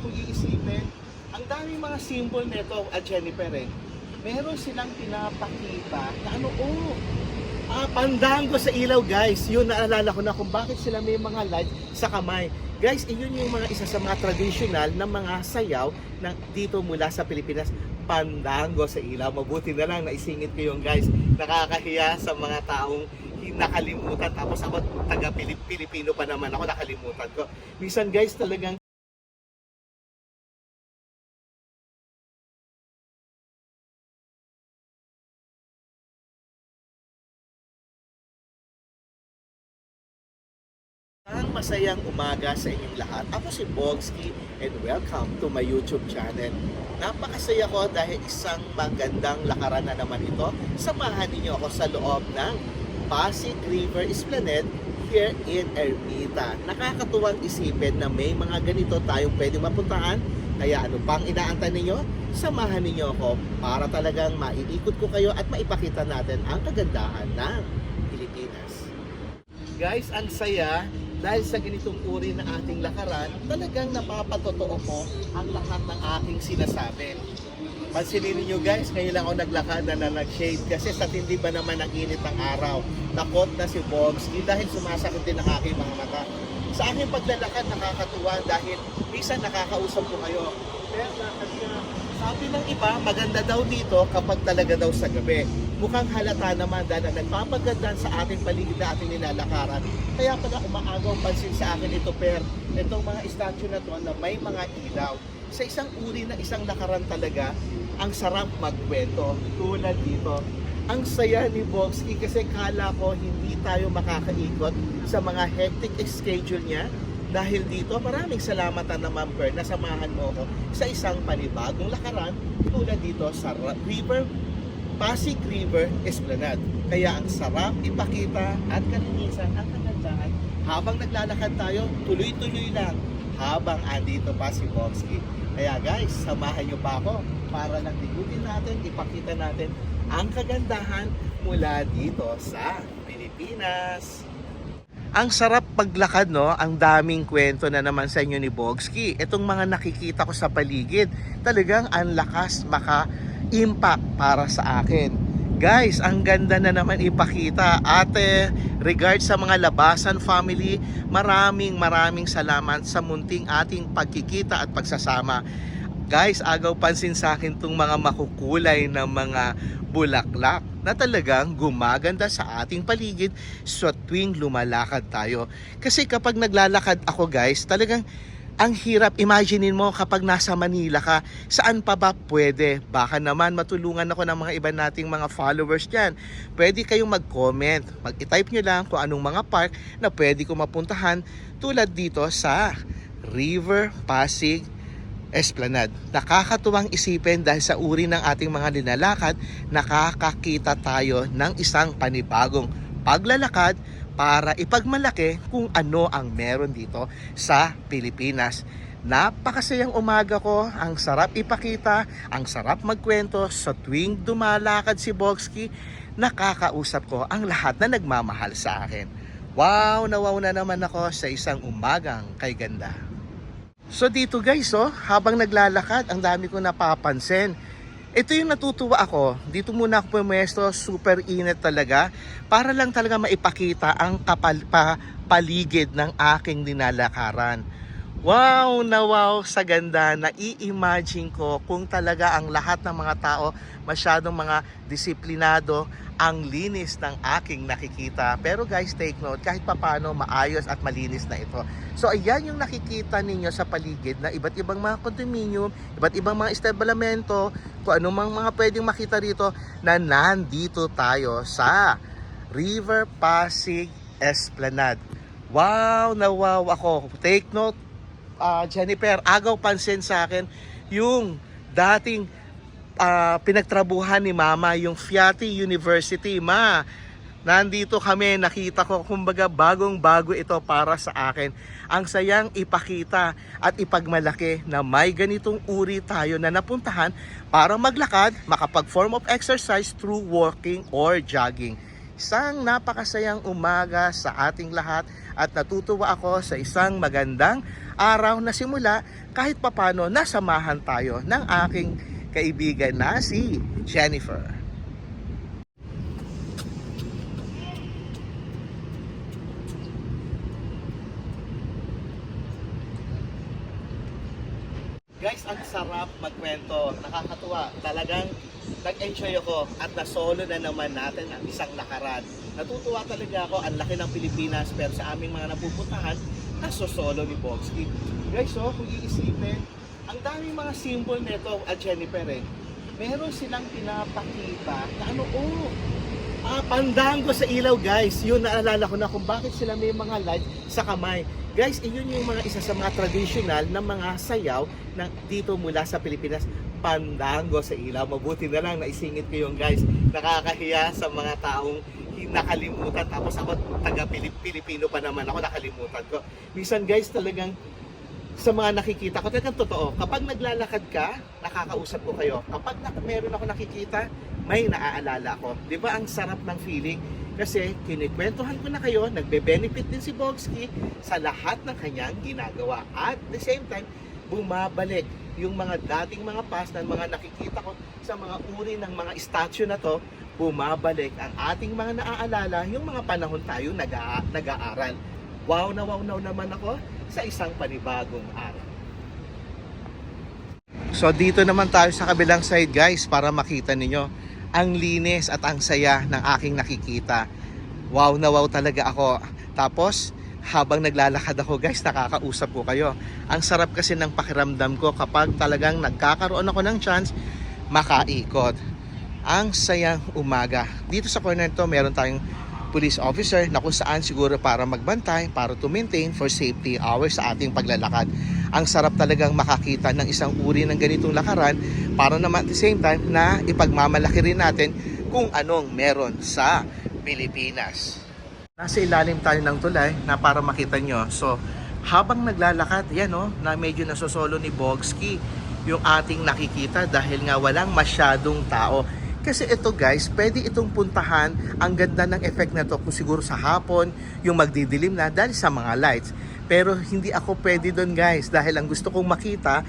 kung iisipin, ang daming mga symbol nito at Jennifer eh. Meron silang pinapakita na ano, oh, ah, pandango sa ilaw guys. Yun naalala ko na kung bakit sila may mga lights sa kamay. Guys, iyon yung mga isa sa mga traditional na mga sayaw na dito mula sa Pilipinas. Pandango sa ilaw. Mabuti na lang naisingit ko yung guys. Nakakahiya sa mga taong nakalimutan. Tapos ako taga Pilip Pilipino pa naman ako nakalimutan ko. Minsan guys talagang masayang umaga sa inyong lahat. Ako si Bogski and welcome to my YouTube channel. Napakasaya ko dahil isang magandang lakaran na naman ito. Samahan ninyo ako sa loob ng Pasig River Esplanade here in Ermita. Nakakatuwang isipin na may mga ganito tayong pwede mapuntahan. Kaya ano pang inaantay ninyo? Samahan ninyo ako para talagang maiikot ko kayo at maipakita natin ang kagandahan ng Pilipinas. Guys, ang saya dahil sa ganitong uri ng ating lakaran, talagang napapatotoo ko ang lahat ng aking sinasabi. Pansinin niyo guys, ngayon lang ako naglakad na, na nag-shade kasi sa tindi ba naman ang init ng araw. Takot na si Bobski dahil sumasakit din ang aking mga mata. Sa aking paglalakad nakakatuwa dahil minsan nakakausap ko kayo. Pero lakad ka. Sabi ng iba, maganda daw dito kapag talaga daw sa gabi. Mukhang halata naman dahil ang nagpapaganda sa ating paligid na ating nilalakaran. Kaya pala umaagaw pansin sa akin ito, Per. Itong mga statue na to na may mga ilaw. Sa isang uri na isang lakaran talaga, ang sarap magkwento. Tulad dito. Ang saya ni Bobski kasi kala ko hindi tayo makakaikot sa mga hectic schedule niya dahil dito, maraming salamat na naman Per na samahan mo ako sa isang panibagong lakaran tulad dito sa River, Pasig River Esplanade. Kaya ang sarap ipakita at kalinisan ang kagandahan habang naglalakad tayo, tuloy-tuloy lang habang andito pa si Bobski. Kaya guys, samahan niyo pa ako para lang likutin natin, ipakita natin ang kagandahan mula dito sa Pilipinas. Ang sarap paglakad, no? Ang daming kwento na naman sa inyo ni Bogski. Itong mga nakikita ko sa paligid, talagang ang lakas maka-impact para sa akin. Guys, ang ganda na naman ipakita. Ate, regard sa mga labasan family, maraming maraming salamat sa munting ating pagkikita at pagsasama. Guys, agaw pansin sa akin itong mga makukulay na mga bulaklak na talagang gumaganda sa ating paligid sa tuwing lumalakad tayo. Kasi kapag naglalakad ako guys, talagang ang hirap, imaginein mo kapag nasa Manila ka, saan pa ba pwede? Baka naman matulungan ako ng mga iba nating mga followers dyan. Pwede kayong mag-comment. Mag-type nyo lang kung anong mga park na pwede ko mapuntahan tulad dito sa River Pasig Esplanade. Nakakatuwang isipin dahil sa uri ng ating mga linalakad, nakakakita tayo ng isang panibagong paglalakad para ipagmalaki kung ano ang meron dito sa Pilipinas. Napakasayang umaga ko, ang sarap ipakita, ang sarap magkwento sa tuwing dumalakad si Bogski, nakakausap ko ang lahat na nagmamahal sa akin. Wow, nawaw na naman ako sa isang umagang kay ganda. So dito guys, oh, habang naglalakad, ang dami ko napapansin. Ito yung natutuwa ako. Dito muna ako pumesto, super init talaga. Para lang talaga maipakita ang kapal, pa, paligid ng aking dinalakaran. Wow na wow sa ganda. Nai-imagine ko kung talaga ang lahat ng mga tao masyadong mga disiplinado ang linis ng aking nakikita. Pero guys, take note, kahit papano maayos at malinis na ito. So ayan yung nakikita ninyo sa paligid na iba't ibang mga condominium, iba't ibang mga establishmento, kung anong mga pwedeng makita rito na nandito tayo sa River Pasig Esplanade. Wow na wow ako. Take note, ah, Jennifer, agaw pansin sa akin yung dating ah, pinagtrabuhan ni Mama, yung Fiati University, Ma. Nandito kami, nakita ko, kumbaga bagong bago ito para sa akin. Ang sayang ipakita at ipagmalaki na may ganitong uri tayo na napuntahan para maglakad, makapag-form of exercise through walking or jogging. Isang napakasayang umaga sa ating lahat at natutuwa ako sa isang magandang araw na simula kahit papano nasamahan tayo ng aking kaibigan na si Jennifer. Guys, magkwento. Nakakatuwa. Talagang nag-enjoy ako at nasolo na naman natin ang isang lakaran. Natutuwa talaga ako. Ang laki ng Pilipinas pero sa aming mga napupuntahan, nasosolo ni Bogsky. Guys, so, kung iisipin, ang daming mga symbol nito at Jennifer eh. Meron silang pinapakita na ano, oh, Ah, pandango sa ilaw guys. Yun naalala ko na kung bakit sila may mga lights sa kamay. Guys, iyon yung mga isa sa mga traditional na mga sayaw na dito mula sa Pilipinas. Pandango sa ilaw. Mabuti na lang naisingit ko yung guys. Nakakahiya sa mga taong nakalimutan. Tapos ako taga Pilipino pa naman ako nakalimutan ko. Minsan guys talagang sa mga nakikita ko, talagang totoo. Kapag naglalakad ka, nakakausap ko kayo. Kapag na, meron ako nakikita, may naaalala ko. Di ba ang sarap ng feeling? Kasi kinikwentuhan ko na kayo, nagbe-benefit din si Bogsky sa lahat ng kanyang ginagawa. At the same time, bumabalik yung mga dating mga past na mga nakikita ko sa mga uri ng mga statue na to, bumabalik ang ating mga naaalala, yung mga panahon tayo nag- nag-aaral. Wow na wow na naman ako sa isang panibagong araw. So dito naman tayo sa kabilang side guys para makita ninyo ang linis at ang saya ng aking nakikita. Wow na wow talaga ako. Tapos habang naglalakad ako guys, nakakausap ko kayo. Ang sarap kasi ng pakiramdam ko kapag talagang nagkakaroon ako ng chance makaikot. Ang sayang umaga. Dito sa corner to meron tayong police officer na kung saan siguro para magbantay, para to maintain for safety hours sa ating paglalakad. Ang sarap talagang makakita ng isang uri ng ganitong lakaran para naman at the same time na ipagmamalaki rin natin kung anong meron sa Pilipinas. Nasa ilalim tayo ng tulay na para makita nyo. So, habang naglalakad, yan o, na medyo nasosolo ni Bogsky yung ating nakikita dahil nga walang masyadong tao. Kasi ito guys, pwede itong puntahan. Ang ganda ng effect na to kung siguro sa hapon, yung magdidilim na dahil sa mga lights. Pero hindi ako pwede doon guys dahil ang gusto kong makita,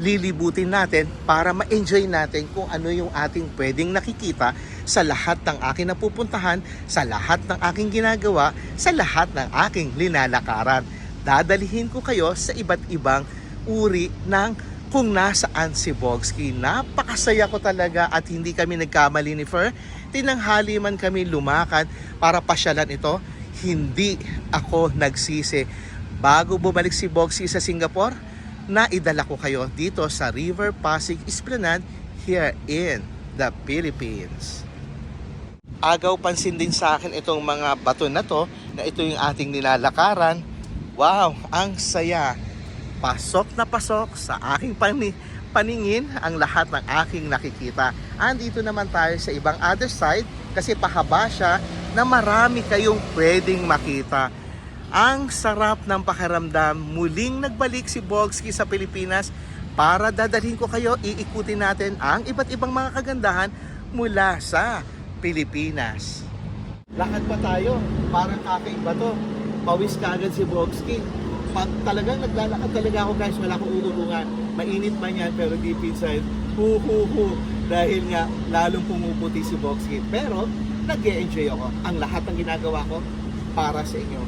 lilibutin natin para ma-enjoy natin kung ano yung ating pwedeng nakikita sa lahat ng aking napupuntahan, sa lahat ng aking ginagawa, sa lahat ng aking linalakaran. Dadalihin ko kayo sa iba't ibang uri ng kung nasaan si Bogsky. Napakasaya ko talaga at hindi kami nagkamali ni Fer. Tinanghali man kami lumakad para pasyalan ito, hindi ako nagsisi. Bago bumalik si Bogsky sa Singapore, naidala ko kayo dito sa River Pasig Esplanade here in the Philippines. Agaw pansin din sa akin itong mga bato na to na ito yung ating nilalakaran. Wow, ang saya. Pasok na pasok sa aking pani paningin ang lahat ng aking nakikita. Andito naman tayo sa ibang other side kasi pahaba siya na marami kayong pwedeng makita. Ang sarap ng pakiramdam. Muling nagbalik si Bogsky sa Pilipinas para dadalhin ko kayo, iikutin natin ang iba't ibang mga kagandahan mula sa Pilipinas. Lakad pa tayo, parang kakaiba to. Pawis ka agad si Bogsky. Pag talagang naglalakad talaga ako guys, wala akong uurungan. Mainit man yan, pero deep inside, hu hu hu. Dahil nga, lalong pumuputi si Bogsky. Pero, nag enjoy ako. Ang lahat ng ginagawa ko, para sa inyo.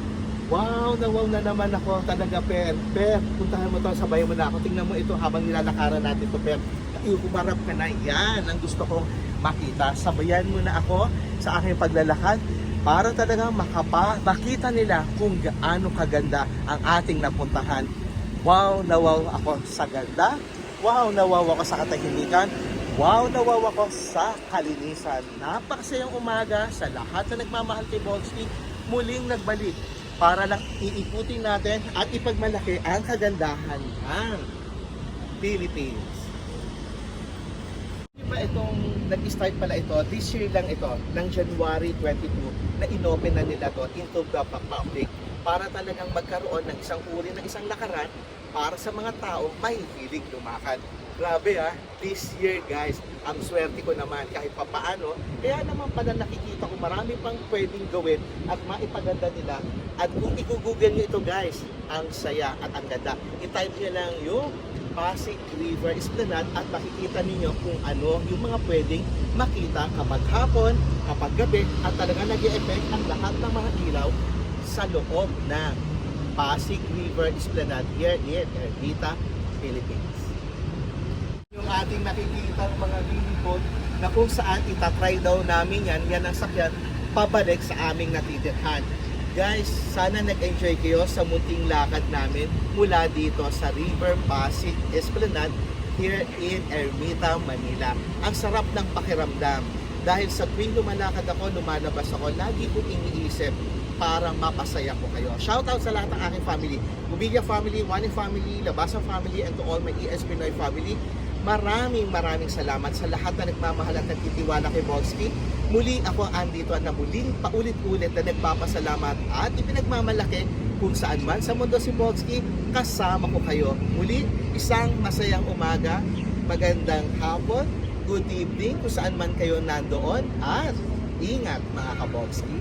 Wow, na wow na naman ako talaga, Per. Per, puntahan mo to, sabayan mo na ako. Tingnan mo ito habang nilalakaran natin to, Per. Iumarap ka na. Yan ang gusto kong makita. Sabayan mo na ako sa aking paglalakad para talaga makapa, makita nila kung gaano kaganda ang ating napuntahan. Wow, na wow ako sa ganda. Wow, na wow ako sa katahimikan. Wow, na wow ako sa kalinisan. Napakasayang umaga sa lahat na nagmamahal kay Bogsky. Muling nagbalik para lang iikutin natin at ipagmalaki ang kagandahan ng Philippines. Itong nag-start pala ito, this year lang ito, ng January 22, na inopen na nila to into the public. para talagang magkaroon ng isang uri ng isang lakaran para sa mga tao may hilig lumakad. Grabe ah, this year guys, ang swerte ko naman kahit papaano, kaya naman pala nakikita ko marami pang pwedeng gawin at maipaganda nila. At kung i-google nyo ito guys, ang saya at ang ganda. I-type nyo lang yung Pasig River Esplanade at makikita ninyo kung ano yung mga pwedeng makita kapag hapon, kapag gabi at talaga nag effect ang lahat ng mga ilaw sa loob ng Pasig River Esplanade here in Ermita, Philippines. Yung ating nakikita ng mga billboard na kung saan itatry daw namin yan, yan ang sakyan, pabalik sa aming natitirhan. Guys, sana nag-enjoy kayo sa munting lakad namin mula dito sa River Pasig Esplanade here in Ermita, Manila. Ang sarap ng pakiramdam. Dahil sa tuwing lumalakad ako, lumalabas ako, lagi kong iniisip para mapasaya ko kayo. Shoutout sa lahat ng aking family. Gubilia family, Wani family, Labasa family, and to all my ES Pinoy family. Maraming maraming salamat sa lahat na nagmamahal at nagtitiwala kay Bolski. Muli ako andito na muling paulit-ulit na nagpapasalamat at ipinagmamalaki kung saan man sa mundo si Bolski, kasama ko kayo. Muli, isang masayang umaga, magandang hapon, good evening kung saan man kayo nandoon at ingat mga kabolski.